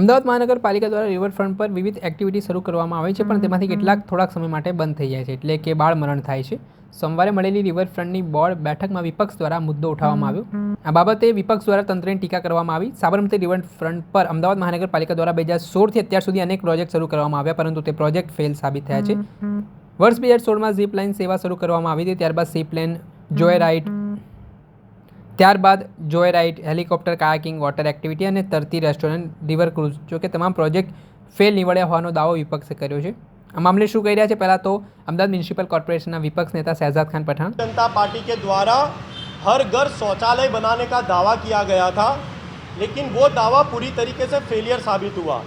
અમદાવાદ મહાનગરપાલિકા દ્વારા રિવરફ્રન્ટ પર વિવિધ એક્ટિવિટી શરૂ કરવામાં આવે છે પણ તેમાંથી કેટલાક થોડાક સમય માટે બંધ થઈ જાય છે એટલે કે બાળ મરણ થાય છે. સોમવારે મળેલી રિવરફ્રન્ટની બોર્ડ બેઠકમાં વિપક્ષ દ્વારા મુદ્દો ઉઠાવવામાં આવ્યો. આ બાબતે વિપક્ષ દ્વારા તંત્રની ટીકા કરવામાં આવી. સાબરમતી રિવરફ્રન્ટ પર અમદાવાદ મહાનગરપાલિકા દ્વારા બે હજાર સોળથી અત્યાર સુધી અનેક પ્રોજેક્ટ શરૂ કરવામાં આવ્યા પરંતુ તે પ્રોજેક્ટ ફેલ સાબિત થયા છે. વર્ષ બે હજાર સોળમાં ઝીપ લાઇન સેવા શરૂ કરવામાં આવી હતી ત્યારબાદ ઝીપ લાઇન જોય રાઇડ ત્યારબાદ joy ride helicopter kayaking water activity અને તરતી રેસ્ટોરન્ટ રિવર ક્રૂઝ જો કે તમામ પ્રોજેક્ટ ફેલ નીવડ્યા હોવાનો દાવો વિપક્ષે કર્યો છે આ મામલે શું કહી રહ્યા છે પહેલાં તો અમદાવાદ મ્યુનિસિપલ કોર્પોરેશનના વિપક્ષ નેતા શહેજાદ ખાન પઠાણ जनता पार्टी के द्वारा हर घर शौचालय बनाने का दावा किया गया था लेकिन वो दावा पूरी तरीके से फेलियर साबित हुआ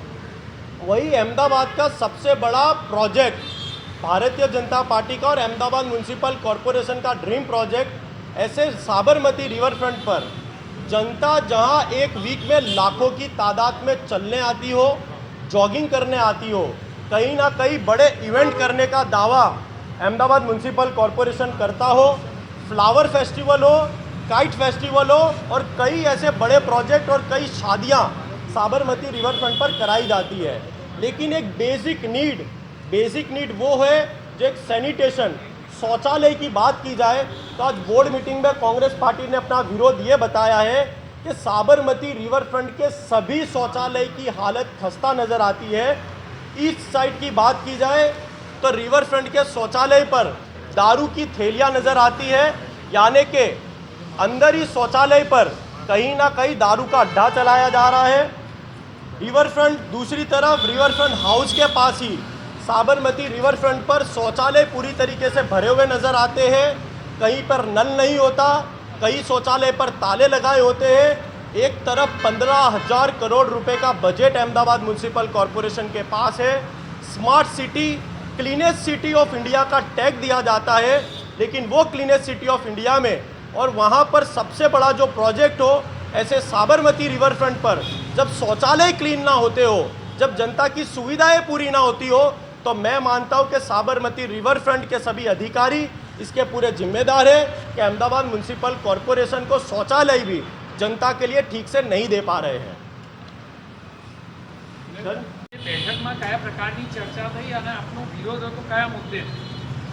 वही अहमदाबाद का सबसे बड़ा प्रोजेक्ट भारतीय जनता पार्टी का और अहमदाबाद म्यूनसिपल कॉरपोरेशन का ड्रीम प्रोजेक्ट ऐसे साबरमती रिवर फ्रंट पर जनता जहाँ एक वीक में लाखों की तादाद में चलने आती हो जॉगिंग करने आती हो, कहीं ना कहीं बड़े इवेंट करने का दावा अहमदाबाद म्यूनसिपल कॉरपोरेशन करता हो फ्लावर फेस्टिवल हो काइट फेस्टिवल हो, और कई ऐसे बड़े प्रोजेक्ट और कई शादियाँ साबरमती रिवर फ्रंट पर कराई जाती है। लेकिन एक बेसिक नीड बेसिक नीड वो है जो एक सैनिटेशन शौचालय की बात की जाए तो आज बोर्ड मीटिंग में कांग्रेस पार्टी ने अपना विरोध ये बताया है कि साबरमती रिवर फ्रंट के सभी शौचालय की हालत खस्ता नज़र आती है। ईस्ट साइड की बात की जाए तो रिवर फ्रंट के शौचालय पर दारू की थैलियाँ नज़र आती है। यानी कि अंदर ही शौचालय पर कहीं ना कहीं दारू का अड्डा चलाया जा रहा है। रिवर फ्रंट दूसरी तरफ़ रिवर फ्रंट हाउस के पास ही साबरमती रिवर फ्रंट पर शौचालय पूरी तरीके से भरे हुए नज़र आते हैं। कहीं पर नल नहीं होता कई शौचालय पर ताले लगाए होते हैं। एक तरफ़ पंद्रह हज़ार करोड़ रुपए का बजट अहमदाबाद म्यूनसिपल कॉरपोरेशन के पास है। Smart city cleanest city of India का टैग दिया जाता है, लेकिन वो क्लीनेस्ट सिटी ऑफ़ इंडिया में। और वहाँ पर सबसे बड़ा जो प्रोजेक्ट हो, ऐसे साबरमती रिवर फ्रंट पर, जब शौचालय क्लीन ना होते हो, जब जनता की सुविधाएँ पूरी ना होती हो तो मैं मानता हूँ कि साबरमती रिवर फ्रंट के सभी अधिकारी इसके पूरे जिम्मेदार हैं कि अहमदाबाद म्यूनसिपल कॉरपोरेशन को शौचालय भी जनता के लिए ठीक से नहीं दे पा रहे हैं सर બેઠકમાં કયા પ્રકારની ચર્ચા થઈ અને આપનો વિરોધ હતો કયા મુદ્દે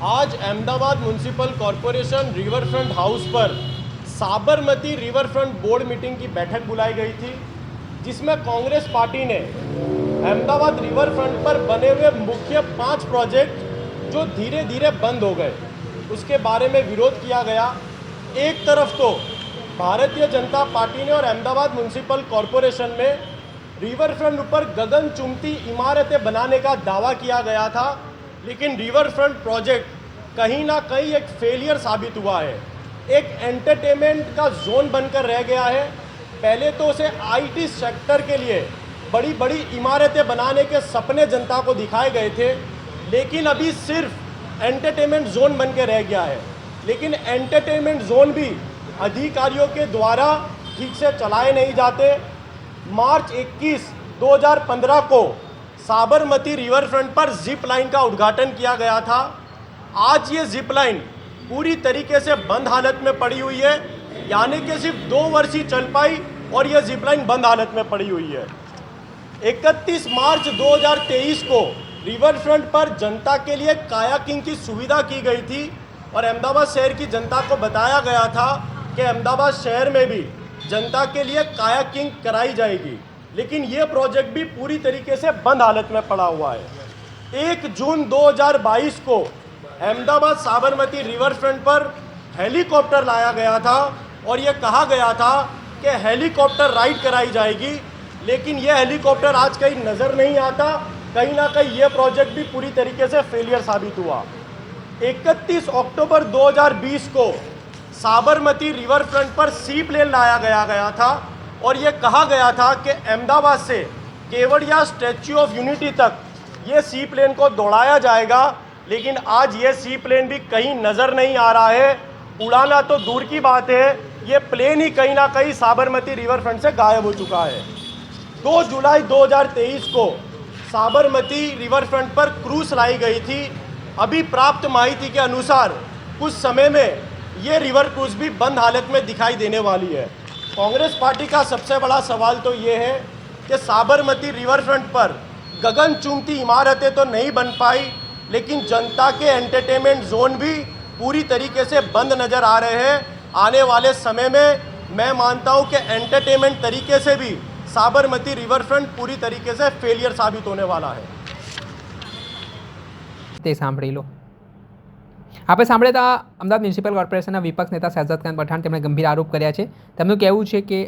आज Ahmedabad municipal corporation riverfront house पर Sabarmati riverfront board meeting की बैठक बुलाई गई थी जिसमें कांग्रेस पार्टी ने अहमदाबाद रिवर फ्रंट पर बने हुए मुख्य पाँच प्रोजेक्ट जो धीरे धीरे बंद हो गए। उसके बारे में विरोध किया गया। एक तरफ़ तो भारतीय जनता पार्टी ने और अहमदाबाद म्यूनसिपल कॉरपोरेशन में रिवर फ्रंट ऊपर गगन चुमती इमारतें बनाने का दावा किया गया था, लेकिन रिवर फ्रंट प्रोजेक्ट कहीं ना कहीं एक फेलियर साबित हुआ है। एक एंटरटेनमेंट का जोन बनकर रह गया है। पहले तो उसे आईटी सेक्टर के लिए बड़ी बड़ी इमारतें बनाने के सपने जनता को दिखाए गए थे, लेकिन अभी सिर्फ़ एंटरटेनमेंट जोन बन के रह गया है। लेकिन एंटरटेनमेंट जोन भी अधिकारियों के द्वारा ठीक से चलाए नहीं जाते। मार्च 21 2015 को साबरमती रिवर फ्रंट पर जिप लाइन का उद्घाटन किया गया था। आज ये जिप लाइन पूरी तरीके से बंद हालत में पड़ी हुई है, यानी कि सिर्फ़ दो वर्ष ही चल पाई और यह जिप लाइन बंद हालत में पड़ी हुई है। 31 मार्च 2023 को रिवर फ्रंट पर जनता के लिए कायाकिंग की सुविधा की गई थी और अहमदाबाद शहर की जनता को बताया गया था कि अहमदाबाद शहर में भी जनता के लिए कायाकिंग कराई जाएगी। लेकिन ये प्रोजेक्ट भी पूरी तरीके से बंद हालत में पड़ा हुआ है। एक जून 2022 को अहमदाबाद साबरमती रिवर फ्रंट पर हेलीकॉप्टर लाया गया था और ये कहा गया था कि हेलीकॉप्टर राइड कराई जाएगी लेकिन ये हेलीकॉप्टर आज कहीं नज़र नहीं आता। कहीं ना कहीं ये प्रोजेक्ट भी पूरी तरीके से फेलियर साबित हुआ। 31 अक्टूबर 2020 को साबरमती रिवर फ्रंट पर सी प्लेन लाया गया गया था और ये कहा गया था कि अहमदाबाद से केवड़िया स्टैच्यू ऑफ़ यूनिटी तक ये सी प्लेन को दौड़ाया जाएगा। लेकिन आज ये सी प्लेन भी कहीं नज़र नहीं आ रहा है। उड़ाना तो दूर की बात है। ये प्लेन ही कहीं ना कहीं साबरमती रिवर फ्रंट से गायब हो चुका है। 2 जुलाई 2023 को साबरमती रिवर फ्रंट पर क्रूज लाई गई थी। अभी प्राप्त माहिती के अनुसार कुछ समय में ये रिवर क्रूज भी बंद हालत में दिखाई देने वाली है। कांग्रेस पार्टी का सबसे बड़ा सवाल तो ये है कि साबरमती रिवर फ्रंट पर गगनचुंबती इमारतें तो नहीं बन पाई, लेकिन जनता के एंटरटेनमेंट जोन भी पूरी तरीके से बंद नज़र आ रहे हैं। आने वाले समय में मैं मानता हूँ कि एंटरटेनमेंट तरीके से भी साबरमती रिवरफ्रंट पूरी तरीके से फेलियर साबित होने वाला है તે સાંભળી લો આપણે સાંભળ્યા હતા અમદાવાદ મ્યુનિસિપલ કોર્પોરેશનના વિપક્ષ નેતા શહજાદ ખાન પઠાણ તેમણે ગંભીર આરોપ કર્યા છે તેમનું કહેવું છે કે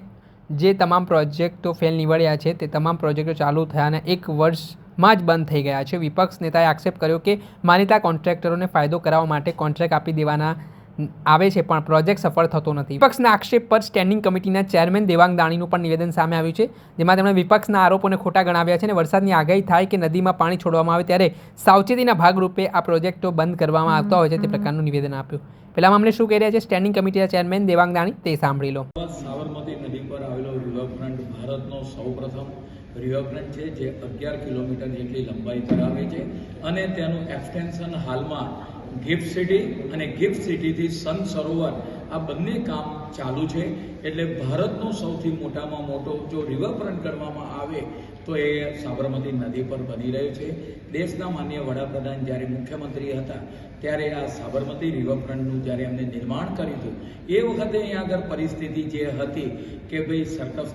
જે તમામ પ્રોજેક્ટો ફેલ નીવડ્યા છે તે તમામ પ્રોજેક્ટો ચાલુ થયાના એક વર્ષમાં જ બંધ થઈ ગયા છે વિપક્ષ નેતાએ આક્ષેપ કર્યો કે માનીતા કોન્ટ્રાક્ટરોને ફાયદો કરાવવા માટે કોન્ટ્રાક્ટ આપી દેવાના આવે છે પણ પ્રોજેક્ટ સફળ થતો નથી. વિપક્ષના આક્ષેપ પર સ્ટેન્ડિંગ કમિટીના ચેરમેન દેવાંગ દાણીનું પણ નિવેદન સામે આવ્યું છે જેમાં તેમણે વિપક્ષના આરોપોને ખોટા ગણાવ્યા છે અને વરસાદની આગાહી થાય કે નદીમાં પાણી છોડવામાં આવે ત્યારે સાવચેતીના ભાગરૂપે આ પ્રોજેક્ટો બંધ કરવામાં આવતા હોય છે તે પ્રકારનું નિવેદન આપ્યું. પહેલા મામલે શું કહી રહ્યા છે સ્ટેન્ડિંગ કમિટીના ચેરમેન દેવાંગ દાણી તે સાંભળી લો. સાબરમતી નદી પર આવેલો રિવરફ્રન્ટ ભારતનો સૌપ્રથમ રિવરફ્રન્ટ છે જે અગિયાર કિલોમીટર જેટલી લંબાઈ ધરાવે છે અને તેનું એક્સટેન્શન હાલમાં ગિફ્ટ સિટી અને ગિફ્ટ સિટીથી સન સરોવર આ બંને કામ ચાલુ છે. એટલે ભારતનો સૌથી મોટામાં મોટો જો રિવરફ્રન્ટ કરવામાં આવે તો એ સાબરમતી નદી પર બની રહ્યું છે. દેશના માન્ય વડાપ્રધાન જ્યારે મુખ્યમંત્રી હતા ત્યારે આ સાબરમતી રિવરફ્રન્ટનું જ્યારે એમને નિર્માણ કર્યું હતું, એ વખતે અહીંયા આગળ પરિસ્થિતિ જે હતી કે ભાઈ સરકસ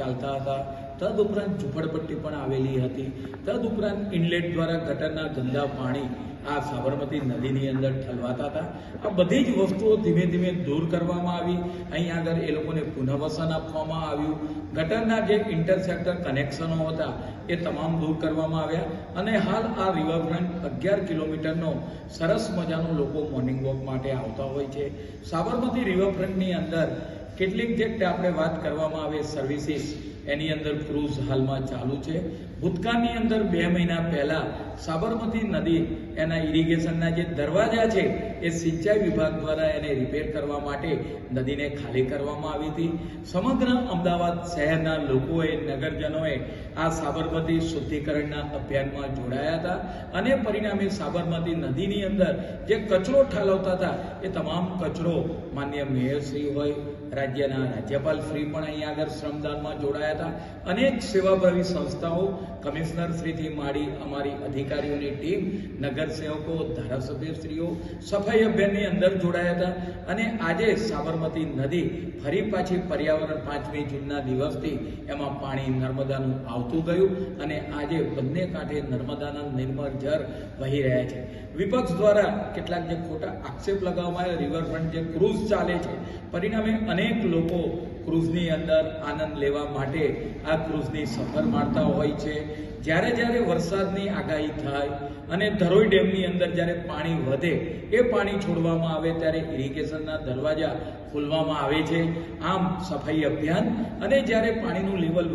ચાલતા હતા તદ ઉપરાંત ઝૂંપડપટ્ટી પણ આવેલી હતી. તદ ઉપરાંત ઇનલેટ દ્વારા ગટરના ગંદા પાણી આ સાબરમતી નદીની અંદર ઠલવાતા હતા. આ બધી જ વસ્તુઓ ધીમે ધીમે દૂર કરવામાં આવી. અહીં આગળ એ લોકોને પુનઃવસન આપવામાં આવ્યું. ગટરના જે ઇન્ટરસેક્ટર કનેક્શનો હતા એ તમામ દૂર કરવામાં આવ્યા અને હાલ આ રિવરફ્રન્ટ અગિયાર કિલોમીટરનો સરસ મજાનો લોકો મોર્નિંગ વોક માટે આવતા હોય છે. સાબરમતી રિવરફ્રન્ટની અંદર કેટલીક જે આપણે વાત કરવામાં આવે સર્વિસીસ એની અંદર ક્રૂઝ હાલમાં ચાલુ છે. ભૂતકાળની અંદર બે મહિના પહેલા સાબરમતી નદી એના ઇરિગેશનના જે દરવાજા છે, એ સિંચાઈ વિભાગ દ્વારા એને રિપેર કરવા માટે નદીને ખાલી કરવામાં આવી હતી. સમગ્ર અમદાવાદ શહેરના લોકોએ, નગરજનોએ આ સાબરમતી શુદ્ધિકરણના અભિયાનમાં જોડાયા હતા અને પરિણામે સાબરમતી નદીની અંદર જે કચરો ઠાલવતા હતા, એ તમામ કચરો માન્ય મેયરશ્રી હોય રાજ્યના રાજ્યપાલ શ્રી પણ અહીંયા આગળ શ્રમદાનમાં જોડાયા હતા. અનેક સેવાભાવી સંસ્થાઓ, કમિશનર શ્રીથી માંડી અમારી અધિકારીઓની ટીમ, નગરસેવકો, ધારાસભ્યશ્રીઓ, સફાઈ અભિયાનની અંદર જોડાયા હતા. અને આજે સાબરમતી નદી ફરી પાછી પર્યાવરણ પાંચમી જૂનના દિવસથી એમાં પાણી નર્મદાનું આવતું ગયું. અને આજે બંને કાંઠે નર્મદાના નિર્મળ જળ વહી રહ્યા છે. વિપક્ષ દ્વારા કેટલાક જે ખોટા આક્ષેપ લગાવવામાં આવ્યા રિવરફ્રન્ટ જે ક્રૂઝ ચાલે છે, પરિણામે અનેક લોકો ક્રૂઝની અંદર આનંદ લેવા માટે આ ક્રૂઝની સફર માણતા હોય છે. જ્યારે જ્યારે વરસાદની આગાહી થાય અને ધરોઈ ડેમની અંદર જ્યારે પાણી વધે, એ પાણી છોડવામાં આવે ત્યારે ઇરિગેશનના દરવાજા ખોલવામાં આવે છે. આમ સફાઈ અભિયાન અને જ્યારે પાણીનું લેવલ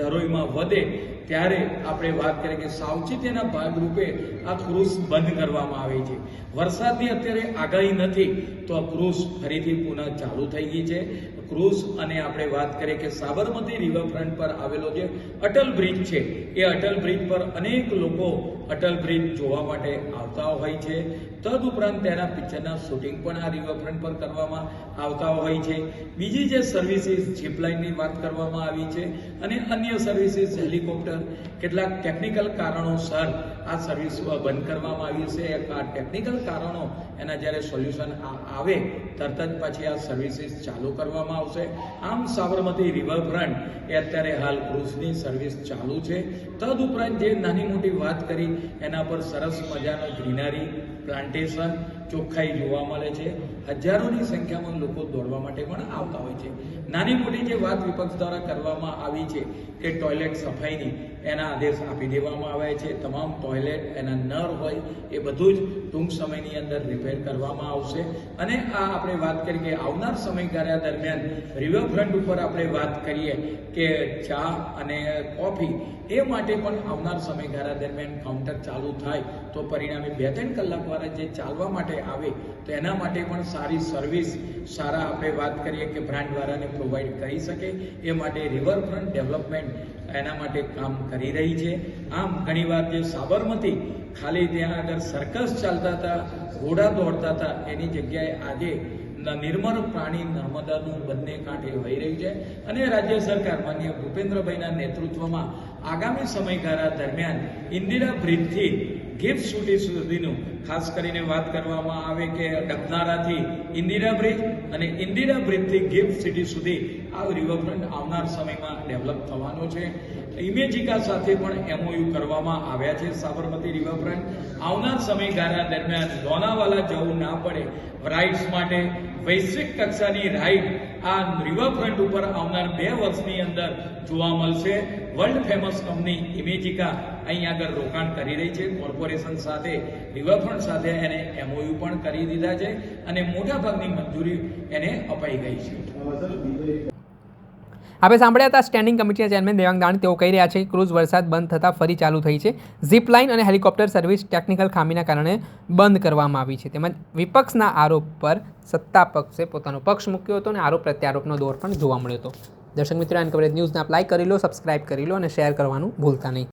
ધરોઈમાં વધે ત્યારે આપણે વાત કરીએ કે સાવચેતીના ભાગરૂપે આ ક્રૂઝ બંધ કરવામાં આવે છે. વરસાદની અત્યારે આગાહી નથી, તો આ ક્રૂઝ ફરીથી પુનઃ ચાલુ થઈ ગઈ છે. ક્રૂઝ અને આપણે વાત કરીએ કે સાબરમતી રિવરફ્રન્ટ પર આવેલો જે અટલ બ્રિજ છે, એ અટલ બ્રિજ પર અનેક લોકો અટલ બ્રિજ જોવા માટે આવતા હોય છે. તદ ઉપરાંત તેના પિક્ચરના શૂટિંગ પણ આ રિવરફ્રન્ટ પર કરવામાં આવતા હોય છે. બીજી જે સર્વિસીસ જીપલાઇનની વાત કરવામાં આવી છે અને અન્ય સર્વિસીસ, હેલિકોપ્ટર, કેટલાક ટેકનિકલ કારણોસર આ સર્વિસ બંધ કરવામાં આવી છે. આ ટેકનિકલ કારણો એના જ્યારે સોલ્યુશન આવે, તરત જ પાછી આ સર્વિસીસ ચાલુ કરવામાં આવશે. આમ સાબરમતી રિવરફ્રન્ટ એ અત્યારે હાલ ક્રુઝની સર્વિસ ચાલુ છે. તદ ઉપરાંત જે નાની મોટી વાત કરી, એના પર સરસ મજાનો ગ્રીનરી પ્લાન્ટેશન ચોખ્ખાઈ જોવા મળે છે. હજારોની સંખ્યામાં લોકો દોડવા માટે પણ આવતા હોય છે. નાની મોટી જે વાત વિપક્ષ દ્વારા કરવામાં આવી છે કે ટોયલેટ સફાઈની, એના આદેશ આપી દેવામાં આવે છે. તમામ ટોયલેટ એના નર હોય, એ બધું જ ટૂંક સમયની અંદર રિપેર કરવામાં આવશે. અને આ આપણે વાત કરીએ કે આવનાર સમયગાળા દરમિયાન રિવરફ્રન્ટ ઉપર આપણે વાત કરીએ કે ચા અને કોફી, એ માટે પણ આવનાર સમયગાળા દરમિયાન કાઉન્ટર ચાલુ થાય, તો પરિણામે બે ત્રણ કલાકવાળા જે ચાલવા માટે આવે, તો એના માટે પણ સારી સર્વિસ સારા આપણે વાત કરીએ કે બ્રાન્ડવાળાને પ્રોવાઈડ કરી શકે, એ માટે રિવરફ્રન્ટ ડેવલપમેન્ટ એના માટે કામ કરી રહી છે. આમ ઘણીવાર જે સાબરમતી ખાલી ત્યાં આગળ સર્કસ ચાલતા હતા ઘોડા દોડતા હતા, એની જગ્યાએ આજે નિર્મળ પ્રાણી નર્મદાનું બંને કાંઠે વહી રહી છે અને રાજ્ય સરકાર માન્ય ભૂપેન્દ્રભાઈના નેતૃત્વમાં આગામી સમયગાળા દરમિયાન ઇન્દિરા બ્રિજથી ગિફ્ટ સિટી સુધીનું ખાસ કરીને વાત કરવામાં આવે કે ડબનારાથી ઇન્દિરા બ્રિજ અને ઇન્દિરા બ્રિજથી ગિફ્ટ સિટી સુધી આ રિવરફ્રન્ટ આવનાર સમયમાં ડેવલપ થવાનો છે. ઇમેજિકા સાથે પણ એમઓયુ કરવામાં આવ્યા છે, સાબરમતી રિવરફ્રન્ટ આવનાર સમયગાળા દરમિયાન લોનાવાલા જવું ના પડે. રાઇડ્સ માટે વૈશ્વિક કક્ષાની રાઇડ આ રિવરફ્રન્ટ ઉપર આવનાર બે વર્ષની અંદર જોવા મળશે. વર્લ્ડ ફેમસ કંપની ઇમેજિકા અહીં આગળ રોકાણ કરી રહી છે. કોર્પોરેશન સાથે રિવરફ્રન્ટ સાથે એને એમઓયુ પણ કરી દીધા છે અને મોટાભાગની મંજૂરી એને અપાઈ ગઈ છે. આપણે સાંભળ્યા હતા સ્ટેન્ડિંગ કમિટીના ચેરમેન દેવાંગ દાણી. તેઓ કહી રહ્યા છે કે ક્રૂઝ વરસાદ બંધ થતાં ફરી ચાલુ થઈ છે. ઝીપ લાઇન અને હેલિકોપ્ટર સર્વિસ ટેકનિકલ ખામીના કારણે બંધ કરવામાં આવી છે. તેમજ વિપક્ષના આરોપ પર સત્તા પક્ષે પોતાનો પક્ષ મૂક્યો હતો અને આરોપ પ્રત્યારોપનો દોર પણ જોવા મળ્યો હતો. દર્શક મિત્રો એન કવરેજ ન્યૂઝને આપ કરી લો સબસ્ક્રાઇબ કરી લો અને શેર કરવાનું ભૂલતા નહીં.